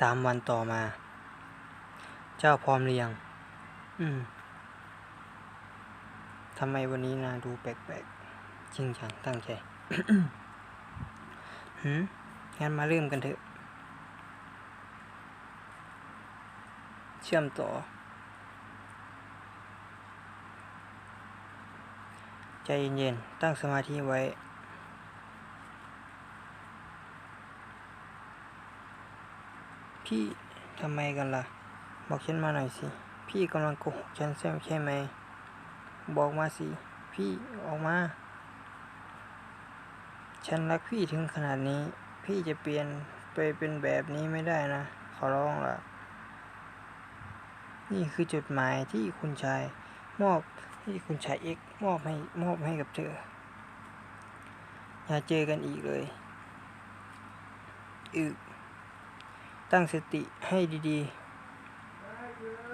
สามวันต่อมา เจ้าพร้อมหรือยัง อืมทำไมวันนี้นาดูแปลกๆ จริงจังตั้งใจหืมงั้นมาเริ่มกันเถอะ เชื่อมต่อ ใจเย็นๆ ตั้งสมาธิไว้ พี่ทำไมกันล่ะ บอกฉันมาหน่อยสิ พี่กำลังโกหกฉันใช่ไหม บอกมาสิ พี่ออกมา ฉันรักพี่ถึงขนาดนี้ พี่จะเปลี่ยนไปเป็นแบบนี้ไม่ได้นะ ขอร้องล่ะ นี่คือจดหมายที่คุณชาย มอบที่คุณชายเอกมอบให้มอบให้กับเธอ อย่าเจอกันอีกเลย อึ ตั้งสติให้ดี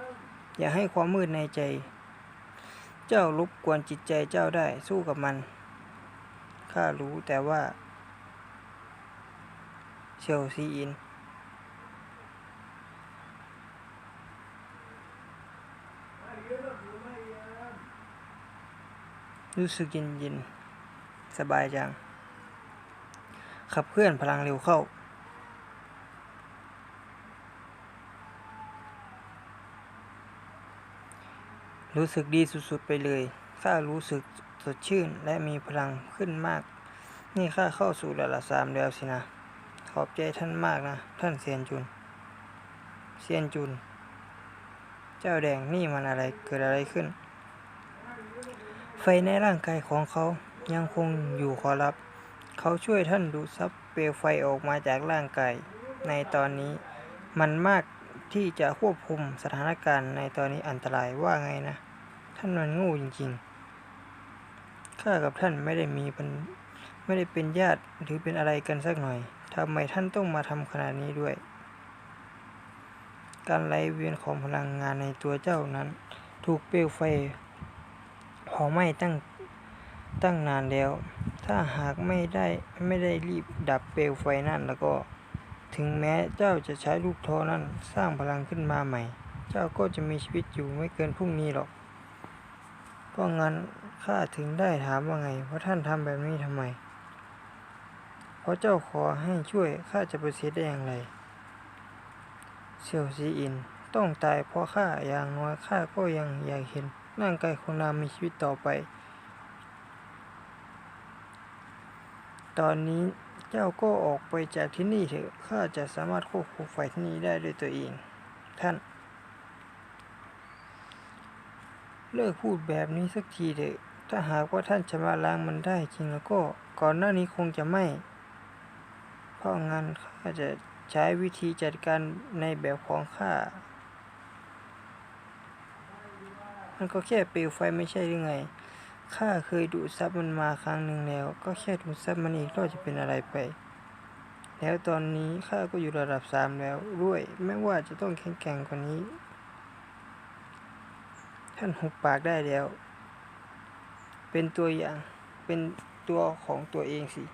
ๆ อย่าให้ความมืดในใจ เจ้ารบกวนจิตใจเจ้าได้สู้กับมัน ข้ารู้แต่ว่าเชลซีอิน รู้สึกเย็นย็นๆสบายจัง ขับเคลื่อนพลังเร็วเข้า รู้สึกดีสุดๆไปเลยข้ารู้สึกสดชื่นและมีพลังขึ้นมาก นี่ข้าเข้าสู่ระดับสามแล้วสินะ ขอบใจท่านมากนะ ท่านเซียนจุน เซียนจุน เจ้าแดงนี่มันอะไรเกิดอะไรขึ้น ไฟในร่างกายของเขายังคงอยู่ขอรับ เขาช่วยท่านดูดซับเปลวไฟออกมาจากร่างกาย ในตอนนี้มันมาก ที่จะควบคุมสถานการณ์ในตอนนี้อันตรายว่าไงนะ ท่านมันงูจริงๆ ข้ากับท่านไม่ได้มีเป็นไม่ได้เป็นญาติหรือเป็นอะไรกันสักหน่อยทำไมท่านต้องมาทำขนาดนี้ด้วย การไหลเวียนของพลังงานในตัวเจ้านั้น ถูกเปลวไฟเผาไหม้ตั้งตั้งนานแล้ว ถ้าหากไม่ได้ไม่ได้รีบดับเปลวไฟนั่นแล้วก็ ถึงแม้เจ้าจะใช้ลูกท้อนั้นสร้างพลังขึ้นมาใหม่ เจ้าก็จะมีชีวิตอยู่ไม่เกินพรุ่งนี้หรอก เพราะงั้นข้าถึงได้ถามว่าไงว่าท่านทำแบบนี้ทำไม เพราะเจ้าขอให้ช่วยข้าจะปฏิเสธได้อย่างไรเซียวซีอินต้องตายเพราะข้าอย่างน้อยข้าก็ยังอยากเห็นร่างกายของนางมีชีวิตต่อไป ตอนนี้ เจ้าก็ออกไปจากที่นี่เถอะ ข้าจะสามารถควบคุมไฟที่นี่ได้ด้วยตัวเอง ท่าน เลิกพูดแบบนี้สักทีเถอะ ถ้าหากว่าท่านชำระล้างมันได้จริงแล้วก็ก่อนหน้านี้คงจะไม่ เพราะงั้นข้าจะใช้วิธีจัดการในแบบของข้า มันก็แค่เปลวไฟไม่ใช่หรือไง ข้าเคยดูซับมันมาครั้งหนึ่งแล้ว ก็แค่ดูซับมันอีกรอบจะเป็นอะไรไป แล้วตอนนี้ข้าก็อยู่ระดับสามแล้วด้วยไม่ว่าจะต้องแข็งแกร่งกว่านี้ ท่านหุบปากได้แล้ว เป็นตัวอย่างเป็นตัวของตัวเองสิ